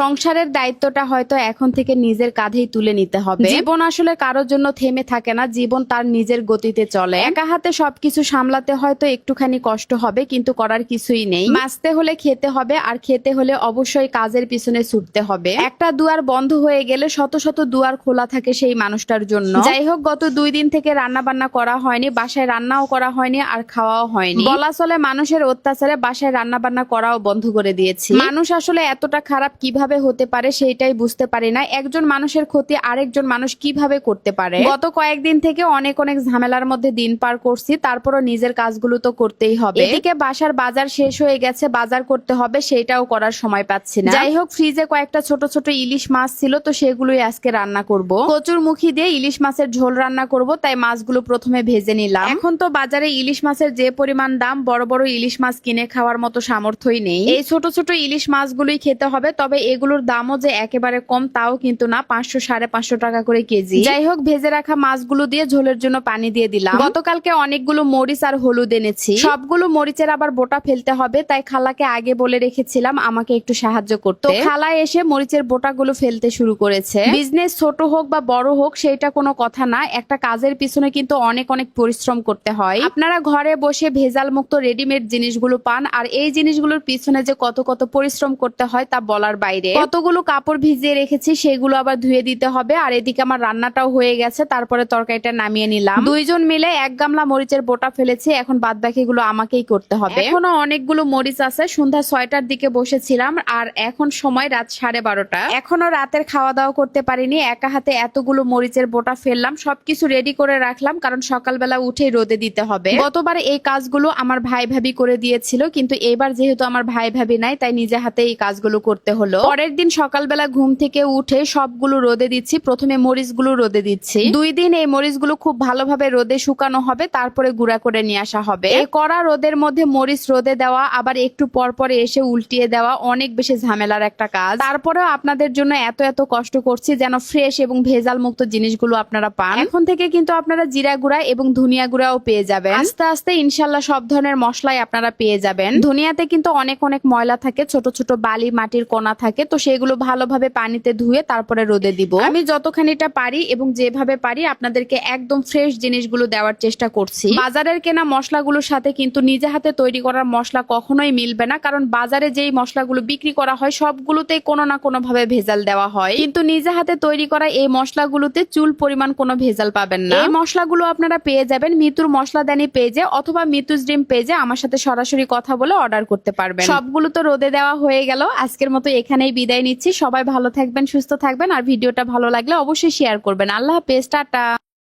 সংসারের দায়িত্বটা হয়তো এখন থেকে নিজের কাঁধেই তুলে নিতে হবে। জীবন আসলে কারোর জন্য থেমে থাকে না, জীবন তার নিজের গতিতে চলে। একা হাতে সবকিছু সামলাতে হয়তো একটুখানি কষ্ট হবে, কিন্তু করার কিছুই নেই। বাঁচতে হলে খেতে হবে, আর খেতে হলে অবশ্যই কাজের পিছনে ছুটতে হবে। একটা দুয়ার বন্ধ হয়ে গেলে শত শত দুয়ার খোলা থাকে সেই মানুষটার জন্য। যাই হোক, গত দুই দিন থেকে রান্না বান্না করা হয়নি, বাসায় রান্নাও করা হয়নি, আর খাওয়াও হয়নি। বলা চলে মানুষের অত্যাচারে বাসায় রান্না বান্না করাও বন্ধ করে দিয়েছি। মানুষ আসলে এতটা খারাপ কীভাবে হতে পারে সেইটাই বুঝতে পারি না। একজন মানুষের ক্ষতি আরেকজন মানুষ কীভাবে করতে পারে? গত কয়েকদিন থেকে অনেক অনেক ঝামেলার মধ্যে দিন পার করছি, তারপরও নিজের কাজগুলো তো করতেই হবে। এদিকে বাসার বাজার শেষ হয়ে গেছে, বাজার করতে হবে সেটাও করার সময় পাচ্ছি না। যাই হোক, ফ্রিজে কয়েকটা ছোট ছোট ইলিশ মাছ ছিল, তো সেগুলোই আজকে রান্না করব। কচুর মুখি দিয়ে ইলিশ মাছের ঝোল রান্না করব, তাই মাছগুলো প্রথমে ভেজে নিলাম। এখন তো বাজারে ইলিশ মাছের যে পরিমাণ দাম, বড় বড় ইলিশ মাছ কিনে খাওয়ার মতো সামর্থ্যই নেই। এই ছোট ছোট ইলিশ মাছগুলোই খেতে হবে, তবে এগুলোর দামও যে একেবারে কম, তাও কিন্তু না, পাঁচশো সাড়ে পাঁচশো টাকা করে কেজি। যাই হোক, ভেজে রাখা মাছগুলো দিয়ে ঝোলের জন্য পানি দিয়ে দিলাম। গতকালকে অনেকগুলো মরিচ আর হলুদ এনেছি। সবগুলো মরিচের আবার বোটা ফেলতে হবে, তাই খালাকে আগে বলে রেখেছিলাম আমাকে একটু সাহায্য করতে। খালা এসে মরিচের বোটাগুলো ফেলতে শুরু করেছে। বিজনেস ছোট হোক বা বড় হোক সেটা কোনো কথা না। একটা কাজের পিছনে কিন্তু অনেক অনেক পরিশ্রম করতে হয়। আপনারা ঘরে বসে ভেজাল মুক্ত রেডিমেড জিনিসগুলো পান, আর এই জিনিসগুলোর পিছনে যে কত কত পরিশ্রম করতে হয়, তা বলার বাইরে। কতগুলো কাপড় ভিজিয়ে রেখেছি সেগুলো আবার ধুয়ে দিতে হবে। আর এদিকে আমার রান্নাটাও হয়ে গেছে তারপরে তরকারিটা নামিয়ে নিলাম। দুইজন মিলে এক গামলা মরিচের বোটা ফেলেছি এখন বাদ বাকিগুলো আমাকেই করতে হবে। এখনও অনেকগুলো মরিচ আছে সন্ধ্যা ছয়টার দিকে বসেছিলাম আর এখন সময় রাত সাড়ে বারোটা। এখনও রাতের খাওয়া দাওয়া করতে পারিনি একা হাতে এতগুলো মরিচের বোটা ফেললাম সবকিছু রেডি করে রাখলাম কারণ সকালবেলা উঠে রোদে দিতে হবে। গতবার এই কাজগুলো আমার ভাই ভাবি করে দিয়েছিল কিন্তু এবার যেহেতু আমার ভাই ভাবি নাই তাই নিজে হাতে এই কাজগুলো করতে হলো। পরের দিন সকালবেলা ঘুম থেকে উঠে সবগুলো রোদে দিচ্ছি। প্রথমে মরিচগুলো রোদে দিচ্ছি। দুই দিন এই মরিচগুলো খুব ভালোভাবে রোদে শুকানো হবে, তারপরে গুঁড়া করে নিয়ে আসা হবে। এই কড়া রোদের মধ্যে মরিচ রোদে দেওয়া, আবার একটু পর পরে এসে উল্টিয়ে দেওয়া অনেক বেশি ঝামেলার একটা কাজ। তারপরেও আপনাদের জন্য এত এত কষ্ট করছি যেন ফ্রেশ এবং ভেজাল মুক্ত জিনিসগুলো আপনারা পান। এখন থেকে কিন্তু আপনারা জিরা গুঁড়া এবং ধনিয়া গুঁড়াও পেয়ে যাবেন। আস্তে আস্তে ইনশাল্লাহ সব ধরনের মশলাই আপনারা পেয়ে যাবেন। ধনিয়াতে কিন্তু অনেক অনেক ময়লা থাকে, ছোট ছোট বালি মাটির কণা থাকে তো সেগুলো ভালোভাবে পানিতে ধুয়ে তারপরে রোদে দিব। আমি যতখানিটা পারি এবং যেভাবে পারি আপনাদেরকে একদম ফ্রেশ জিনিসগুলো দেওয়ার চেষ্টা করছি। বাজারের কেনা মশলাগুলোর সাথে কিন্তু নিজে হাতে তৈরি করার মশলা কখনোই মিলবে না, কারণ বাজারে যেই মশলাগুলো বিক্রি করা হয় সবগুলোতেই কোনো না কোনো ভাবে ভেজাল দেওয়া হয়। কিন্তু নিজে হাতে তৈরি করা এই মশলাগুলোতে চুল পরিমাণ কোনো ভেজাল পাবেন না। এই মশলাগুলো আপনারা পেয়ে যাবেন মিতুর মশলা দানি পেজে অথবা মিতুস ড্রিম পেজে আমার সাথে সরাসরি কথা বলে অর্ডার করতে পারবেন। সবগুলো তো রোদে দেওয়া হয়ে গেল, আজকের মতো এখানেই বিদায় নিচ্ছি। সবাই ভালো থাকবেন, সুস্থ থাকবেন, আর ভিডিওটা ভালো লাগলে অবশ্যই শেয়ার করবেন। আল্লাহ হাফেজ, টাটা।